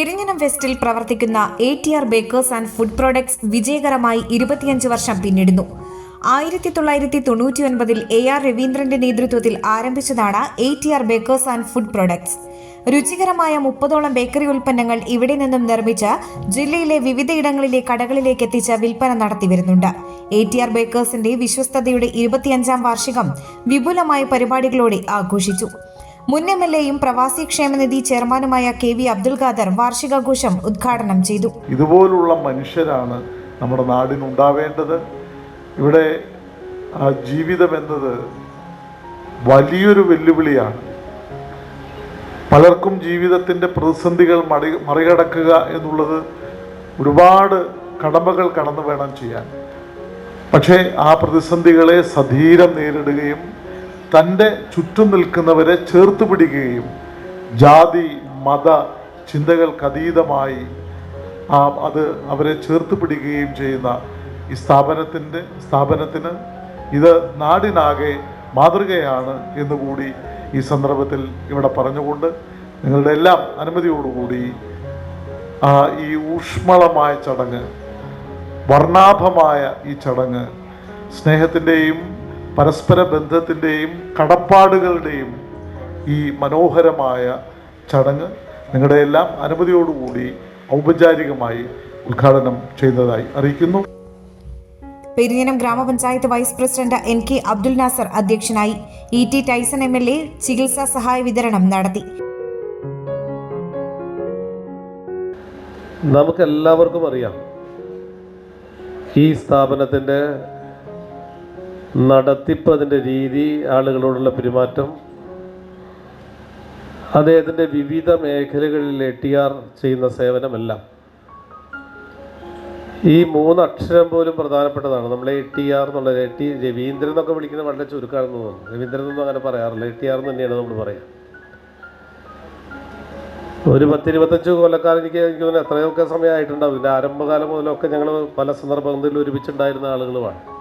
പെരിഞ്ഞനം വെസ്റ്റിൽ പ്രവർത്തിക്കുന്ന A T R bakers and food products വിജയകരമായി ഇരുപത്തിയഞ്ച് വർഷം പിന്നിടുന്നു. ആയിരത്തി തൊള്ളായിരത്തി തൊണ്ണൂറ്റി ഒൻപതിൽ എ ആർ രവീന്ദ്രന്റെ നേതൃത്വത്തിൽ ആരംഭിച്ചതാണ് A T R bakers and food products രുചികരമായ മുപ്പതോളം ബേക്കറി ഉൽപ്പന്നങ്ങൾ ഇവിടെ നിന്നും നിർമ്മിച്ച് ജില്ലയിലെ വിവിധയിടങ്ങളിലെ കടകളിലേക്ക് എത്തിച്ച് വിൽപ്പന നടത്തി വരുന്നുണ്ട് എ ടി ആർ ബേക്കേഴ്സിന്റെ വിശ്വസ്തയുടെ ഇരുപത്തിയഞ്ചാം വാർഷികം വിപുലമായ പരിപാടികളോടെ ആഘോഷിച്ചു. മുൻ എം എൽ എയും പ്രവാസി ക്ഷേമനിധി ചെയർമാനുമായ കെ വി അബ്ദുൽ ഖാദർ വാർഷികാഘോഷം ഉദ്ഘാടനം ചെയ്തു. ഇതുപോലുള്ള മനുഷ്യരാണ് നമ്മുടെ നാടിനുണ്ടാവേണ്ടത്. ഇവിടെ ജീവിതം എന്നത് വലിയൊരു വെല്ലുവിളിയാണ്. പലർക്കും ജീവിതത്തിന്റെ പ്രതിസന്ധികൾ മറി മറികടക്കുക എന്നുള്ളത് ഒരുപാട് കടമകൾ കടന്നു വേണം ചെയ്യാൻ. പക്ഷേ ആ പ്രതിസന്ധികളെ സധീരം നേരിടുകയും തന്റെ ചുറ്റും നിൽക്കുന്നവരെ ചേർത്ത് പിടിക്കുകയും ജാതി മത ചിന്തകൾക്ക് അതീതമായി അത് അവരെ ചേർത്ത് പിടിക്കുകയും ചെയ്യുന്ന ഈ സ്ഥാപനത്തിന്റെ സ്ഥാപനത്തിന് ഇത് നാടിനാകെ മാതൃകയാണ് എന്നുകൂടി ഈ സന്ദർഭത്തിൽ ഇവിടെ പറഞ്ഞുകൊണ്ട് നിങ്ങളുടെ എല്ലാം അനുമതിയോടുകൂടി ഈ ഊഷ്മളമായ ചടങ്ങ് വർണാഭമായ ഈ ചടങ്ങ് സ്നേഹത്തിന്റെയും പരസ്പര ബന്ധത്തിന്റെയും കടപ്പാടുകളുടെയും ഈ മനോഹരമായ ചടങ്ങ് നിങ്ങളുടെ എല്ലാം അനുമതിയോടുകൂടി ഔപചാരികമായി ഉദ്ഘാടനം ചെയ്യുന്നതായി അറിയിക്കുന്നു. പെരിഞ്ഞനം ഗ്രാമപഞ്ചായത്ത് vice president N K Abdul Nasar അധ്യക്ഷനായി E T Tyson M L A ചികിത്സാ സഹായ വിതരണം നടത്തി. നമുക്കെല്ലാവർക്കും അറിയാം ഈ സ്ഥാപനത്തിന്റെ നടത്തിപ്പ് അതിന്റെ രീതി ആളുകളോടുള്ള പെരുമാറ്റം അദ്ദേഹത്തിന്റെ വിവിധ മേഖലകളിൽ ടി ആർ ചെയ്യുന്ന സേവനമെല്ലാം. ഈ മൂന്ന് അക്ഷരം പോലും പ്രധാനപ്പെട്ടതാണ്. നമ്മളെ എ ടി ആർ എന്നുള്ള എ ടി രവീന്ദ്രൻ എന്നൊക്കെ വിളിക്കുന്നത് വളരെ ചുരുക്കമാണെന്ന് തോന്നുന്നു. രവീന്ദ്രൻ എന്നൊന്നും അങ്ങനെ പറയാറില്ല. എ ടി ആർ എന്ന് തന്നെയാണ് നമ്മൾ പറയുക ഒരു പത്തിരുപത്തഞ്ച് കൊല്ലക്കാലം എനിക്ക് എനിക്ക് തോന്നുന്നു എത്രയൊക്കെ സമയമായിട്ടുണ്ടാവും. ഇതിന്റെ ആരംഭകാലം മുതലൊക്കെ ഞങ്ങൾ പല സന്ദർഭങ്ങളിൽ ഒരുമിച്ചുണ്ടായിരുന്ന ആളുകളുമാണ്.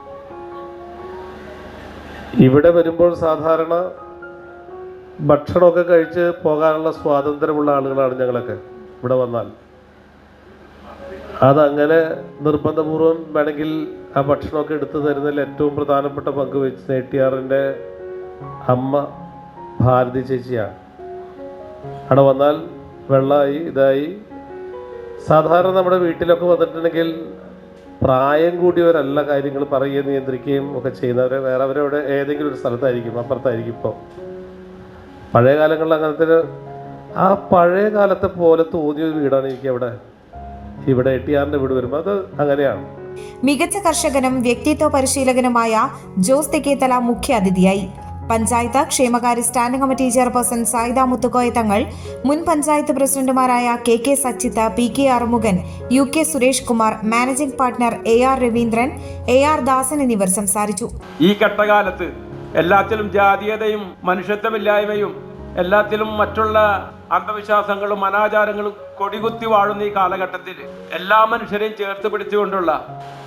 ഇവിടെ വരുമ്പോൾ സാധാരണ ഭക്ഷണമൊക്കെ കഴിച്ച് പോകാനുള്ള സ്വാതന്ത്ര്യമുള്ള ആളുകളാണ് ഞങ്ങളൊക്കെ ഇവിടെ വന്നാൽ. അതങ്ങനെ നിർബന്ധപൂർവം വേണമെങ്കിൽ ആ ഭക്ഷണമൊക്കെ എടുത്തു തരുന്നതിൽ ഏറ്റവും പ്രധാനപ്പെട്ട പങ്ക് വെച്ച് നെട്ടിയാറിന്റെ അമ്മ ഭാരതി ചേച്ചിയാണ്. അവിടെ വന്നാൽ വെള്ളമായി ഇതായി. സാധാരണ നമ്മുടെ വീട്ടിലൊക്കെ വന്നിട്ടുണ്ടെങ്കിൽ പ്രായം കൂടിയവരല്ല കാര്യങ്ങൾ പറയുകയും നിയന്ത്രിക്കുകയും ഒക്കെ ചെയ്യുന്നവരെ വേറെ അവരവിടെ ഏതെങ്കിലും ഒരു സ്ഥലത്തായിരിക്കും അപ്പുറത്തായിരിക്കും ഇപ്പോൾ പഴയ കാലങ്ങളിൽ അങ്ങനത്തെ ആ പഴയ കാലത്തെ പോലെ തോന്നിയ ഒരു വീടാണ് എനിക്ക് അവിടെ. ഇവിടെ എട്ടിയാറിന്റെ വീട് വരുമ്പോൾ അത് അങ്ങനെയാണ്. മികച്ച കർഷകനും വ്യക്തിത്വ പരിശീലകനുമായ ജോസ് തെക്കേത്തല മുഖ്യ അതിഥിയായി പഞ്ചായത്ത് ക്ഷേമകാര്യ standing committee chairperson Sayida Muthukoya Thangal മുൻ പഞ്ചായത്ത് പ്രസിഡന്റുമാരായ K K Sachitha P K Arumukhan U K Suresh Kumar managing partner A R Raveendran A R Dasan എന്നിവർ സംസാരിച്ചു. ഈ ഘട്ടകാലത്ത് എല്ലാത്തിലും ജാതീയതയും മനുഷ്യത്വമില്ലായ്മയും എല്ലാത്തിലും മറ്റുള്ള അന്ധവിശ്വാസങ്ങളും അനാചാരങ്ങളും കൊടികുത്തി വാഴുന്ന ഈ കാലഘട്ടത്തിൽ എല്ലാ മനുഷ്യരെയും ചേർത്ത് പിടിച്ചുകൊണ്ടുള്ള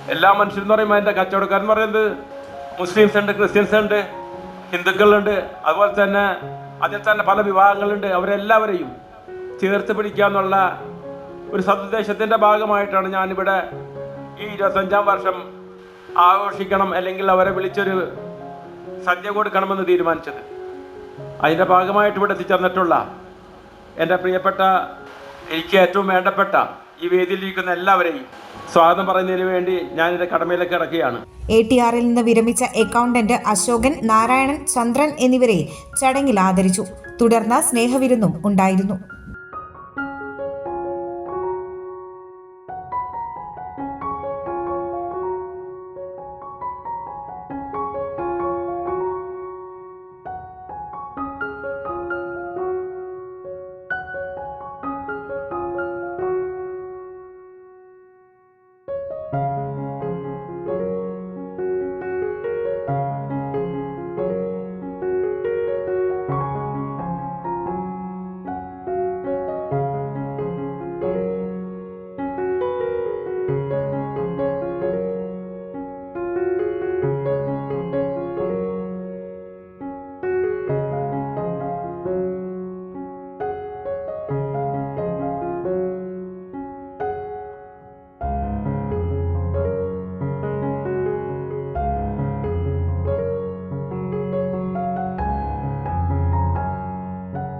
എല്ലാ മനുഷ്യരും പറയുമ്പോൾ അതിന്റെ കച്ചവടക്കാരെന്ന് പറയുന്നത് മുസ്ലിംസ് ഉണ്ട് ക്രിസ്ത്യൻസ് ഉണ്ട് ഹിന്ദുക്കളുണ്ട് അതുപോലെ തന്നെ അതിൽ തന്നെ പല വിഭാഗങ്ങളുണ്ട്. അവരെല്ലാവരെയും ചേർത്ത് പിടിക്കുക എന്നുള്ള ഒരു സദുദ്ദേശത്തിന്റെ ഭാഗമായിട്ടാണ് ഞാനിവിടെ ഈ ഇരുപത്തഞ്ചാം വർഷം ആഘോഷിക്കണം അല്ലെങ്കിൽ അവരെ വിളിച്ചൊരു സദ്യ കൊടുക്കണമെന്ന് തീരുമാനിച്ചത്. അതിന്റെ ഭാഗമായിട്ട് ഇവിടെ എത്തിച്ചേർന്നിട്ടുള്ള എന്റെ പ്രിയപ്പെട്ട എനിക്ക് ഏറ്റവും വേണ്ടപ്പെട്ട ഈ വേദിയിലിരിക്കുന്ന എല്ലാവരെയും സ്വാഗതം പറയുന്നതിന് വേണ്ടി ഞാൻ എന്റെ കടമയിലേക്ക് ഇറക്കുകയാണ്. എ ടി ആറിൽ നിന്ന് വിരമിച്ച അക്കൗണ്ടന്റ് അശോകൻ നാരായണൻ ചന്ദ്രൻ എന്നിവരെ ചടങ്ങിൽ ആദരിച്ചു. തുടർന്ന് സ്നേഹവിരുന്നും ഉണ്ടായിരുന്നു.